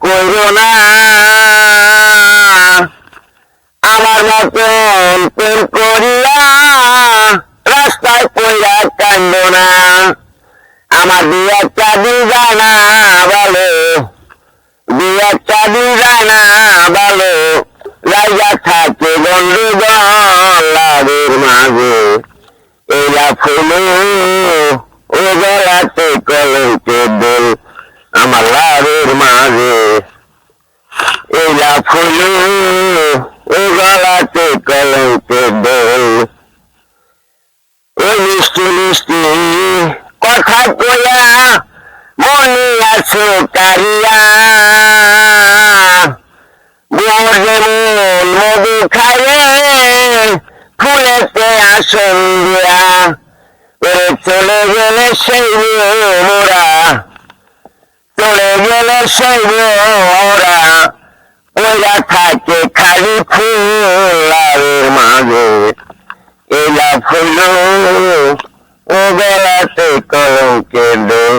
করো না আমার মতন প্রেম করিয়া রাস্তায় পইরা কান্দ না। আমার বিয়াটা দিদানা ভালো। বিয়াটা জানা বলো লাইয়া থাকে বন্ধু গলাদের মাঝে। এরা ফুল ও গলাতে কলকে বল আমার ফুলো ও গলাতে কলঙ্কের দোল ওই মিষ্টি মিষ্টি কথা কইয়া মনে আছো কারিয়া গোর যেমন মধু খাইয়ে ফুলেতে আসন দিয়া চলে গেলে সেই মোরা চলে গেলে সেই মোরা ওরা থাকে খালি ফুলারের মাঝে। এলা ফুলো ও গলাতে কলঙ্কের দোল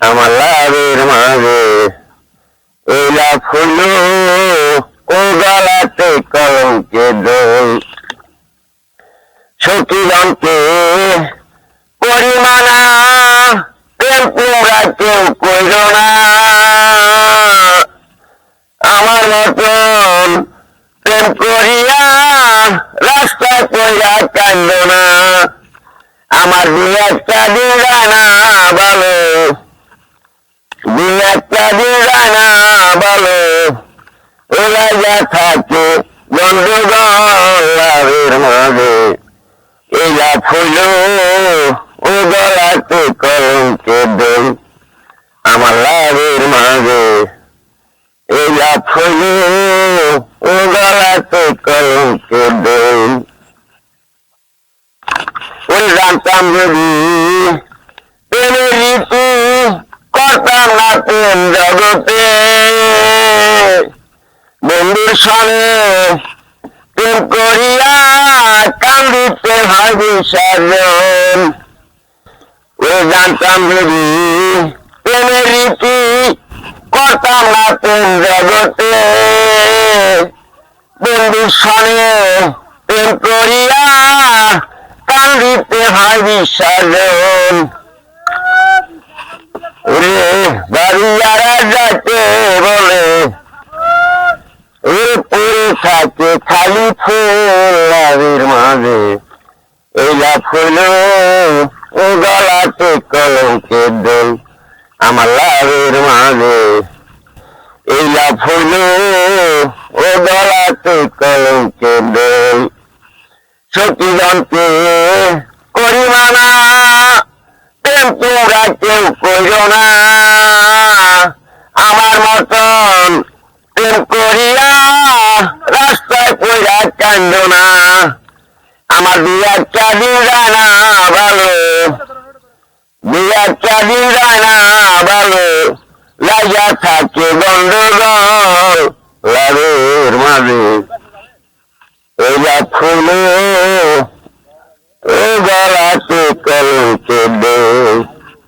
আমার লাভের মাঝে। এলা ফুলো ও গলাতে কলঙ্কের দোল সতীগণকে পরিমাণা, প্রেম তোমরা কেউ কইর না। আমার মতন প্রেম করিয়া রাস্তা কইরা কান্দ না। আমার দুই একটা দিদানা বলো দুই একটা দিদানা বলো ওরা যা থাকে গন্ডগোলের মাঝে এলা ফুলো ও গলাতে কলঙ্কে দোল আমার লাভের মাঝে ফুলো ও গলাতে কলঙ্কে দোল ওই জানতাম যদি প্রেমের রীতি করতাম না প্রেম জগতে বন্ধুর সনে প্রেম করিয়া কান্দিতে হয় বিসর্জন ওই জানতাম যদি প্রেমের রীতি করতাম না প্রেম জগতে বন্ধুর সনে প্রেম করিয়া কান্দিতে হয় বিসর্জন ওরে বাড়িয়ারা যাতে বলে ওরে পড়ে থাকে খালি ফুলের মাঝে এলা ফুলো গলাতে কলঙ্কের দোল আমার লাভের মাঝে ফুলো ও গলাতে কলঙ্কের দোল সতীগণকে করিমানা প্রেম তোমরা কেউ কইর না। আমার মতন প্রেম করিয়া রাস্তায় পইরা কান্দ না। আমার দুই একটা দিদানা ভালো একটা দিদানা ভালো লাইয়া থাকে গন্ডগোল লাভের মাঝে। এলা ফুলো